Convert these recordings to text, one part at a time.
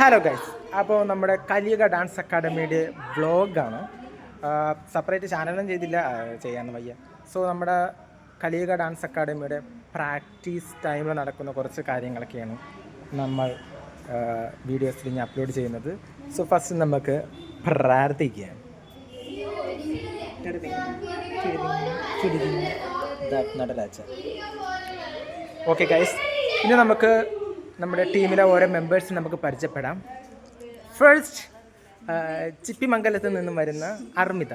Hello guys അപ്പോൾ നമ്മുടെ കലിയുഗ ഡാൻസ് അക്കാഡമിയുടെ വ്ളോഗാണ് സെപ്പറേറ്റ് ചാനലും ചെയ്തില്ല. ചെയ്യാമെന്ന് വയ്യ. സോ നമ്മുടെ കലിയുഗ ഡാൻസ് അക്കാഡമിയുടെ പ്രാക്ടീസ് ടൈമിൽ നടക്കുന്ന കുറച്ച് കാര്യങ്ങളൊക്കെയാണ് നമ്മൾ വീഡിയോസിൽ ഞാൻ അപ്ലോഡ് ചെയ്യുന്നത്. സോ ഫസ്റ്റ് നമുക്ക് പ്രാർത്ഥിക്കാം. ഓക്കെ ഗൈസ് ഇനി നമുക്ക് നമ്മുടെ ടീമിലെ ഓരോ മെമ്പേഴ്സിനെ നമുക്ക് പരിചയപ്പെടാം. ഫസ്റ്റ് ചിപ്പിമംഗലത്ത് നിന്നും വരുന്ന അർമിത.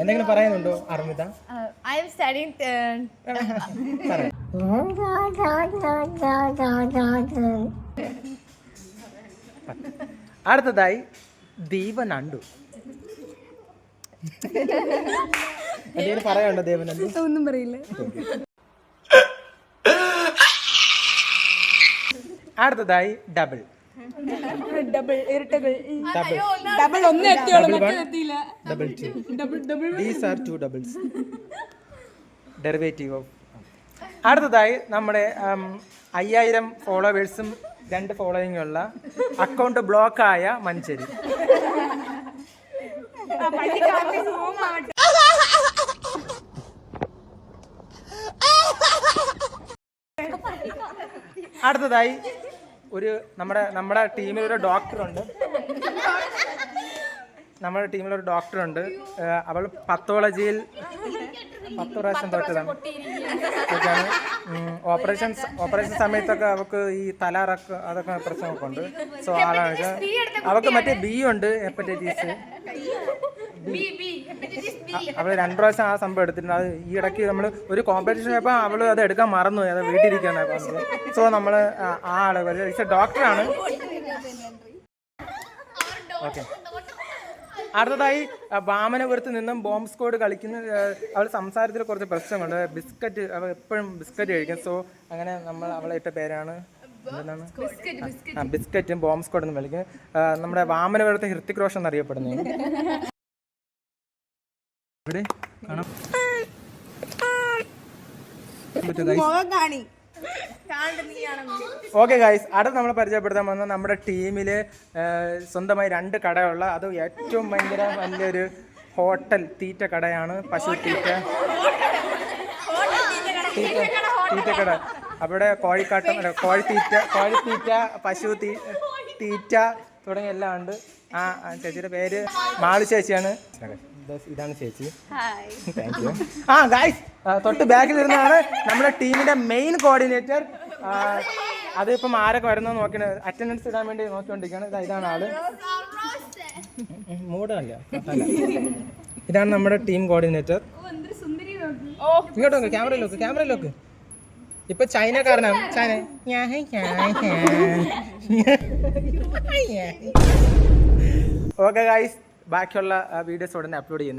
എന്തെങ്കിലും പറയുന്നുണ്ടോ Armita? I I am studying. Uh, പറയാം അടുത്തതായി ദീപനണ്ടു. എന്തെങ്കിലും പറയാനുണ്ടോ ദേവനന്ദു ഒന്നും പറയില്ല. അടുത്തതായി ഡബിൾ ഡബിൾ ഇരട്ടകൾ. ഡബിൾ ഒന്ന് എത്തിയോളൂ എത്തിയില്ല. Double two double double these are two doubles derivative of അടുത്തതായി നമ്മുടെ അയ്യായിരം ഫോളോവേഴ്സും രണ്ട് ഫോളോയിങ് ഉള്ള അക്കൗണ്ട് ആയ മഞ്ചേരി. അടുത്തതായി ഒരു നമ്മുടെ നമ്മുടെ ടീമിൽ ഒരു ഡോക്ടറുണ്ട്. നമ്മുടെ ടീമിൽ ഒരു ഡോക്ടറുണ്ട് അവൾ പത്തോളജിയിൽ പത്ത് പ്രാവശ്യം തൊട്ടതാണ് ഓപ്പറേഷൻ ഓപ്പറേഷൻ സമയത്തൊക്കെ അവൾക്ക് ഈ തലാറൊക്കെ അതൊക്കെ പ്രശ്നമൊക്കെ ഉണ്ട് സോ ആളാണ് അവൾക്ക് മറ്റേ ബി ഉണ്ട് ഹെപ്പറ്റൈറ്റിസ്. അവൾ രണ്ടു പ്രാവശ്യം ആ സംഭവം എടുത്തിട്ടുണ്ട്. അത് ഈ ഇടയ്ക്ക് നമ്മൾ ഒരു കോമ്പറ്റീഷൻ ആയപ്പോൾ അവൾ അത് എടുക്കാൻ മറന്നു അത് വീട്ടിലിരിക്കാണ് സോ നമ്മൾ ആ ആൾ ഡോക്ടറാണ് ഓക്കെ അടുത്തതായി വാമനപുരത്ത് നിന്നും ബോംബ് സ്ക്വാഡ് കളിക്കുന്ന അവൾ സംസാരത്തിൽ കുറച്ച് പ്രശ്നമുണ്ട്. ബിസ്ക്കറ്റ് അവൾ എപ്പോഴും ബിസ്ക്കറ്റ് കഴിക്കും. സോ അങ്ങനെ നമ്മൾ അവളെ ഇട്ട പേരാണ് എന്താണ് ആ ബിസ്ക്കറ്റും. ബോംബ് സ്ക്വാഡ് എന്ന് വിളിക്കും. നമ്മുടെ വാമനപുരത്തെ ഹൃത്തിക് റോഷൻ എന്നറിയപ്പെടുന്നത് ഇവിടെ കാണാം. ഓക്കെ ഗൈസ് അടുത്ത് നമ്മൾ പരിചയപ്പെടുത്താൻ വന്ന നമ്മുടെ ടീമിൽ സ്വന്തമായി രണ്ട് കടയുള്ള അത് ഏറ്റവും ഭയങ്കര വലിയൊരു ഹോട്ടൽ തീറ്റ കടയാണ്. പശു തീറ്റ. തീറ്റ തീറ്റക്കട അവിടെ കോഴിക്കാട്ടം കോഴിത്തീറ്റ കോഴിത്തീറ്റ പശു തീറ്റ തുടങ്ങിയ എല്ലാം ഉണ്ട് ആ ചേച്ചിയുടെ പേര് മാളു ചേച്ചിയാണ്. ഇത് ഇതാണ് ചേച്ചി. താങ്ക് യു ആ ഗായ്സ് തൊട്ട് ബാക്കിൽ ഇരുന്നാണ് നമ്മുടെ ടീമിന്റെ മെയിൻ കോർഡിനേറ്റർ അതിപ്പം ആരൊക്കെ വരുന്നത് നോക്കണ. അറ്റൻഡൻസ് ഇടാൻ വേണ്ടി നോക്കിക്കൊണ്ടിരിക്കുകയാണ്. ഇതാ ഇതാണ് ആൾ. മൂടല്ല ഇതാണ് നമ്മുടെ ടീം കോർഡിനേറ്റർ ഇങ്ങോട്ട് നോക്ക് ക്യാമറയിൽ നോക്ക് ക്യാമറയിൽ നോക്ക് ഇപ്പൊ ചൈനക്കാരനാണ്. ചൈന. ഓക്കെ ഗായ്സ് ബാക്കിയുള്ള വീഡിയോസ് ഉടനെ അപ്ലോഡ് ചെയ്യുന്നു.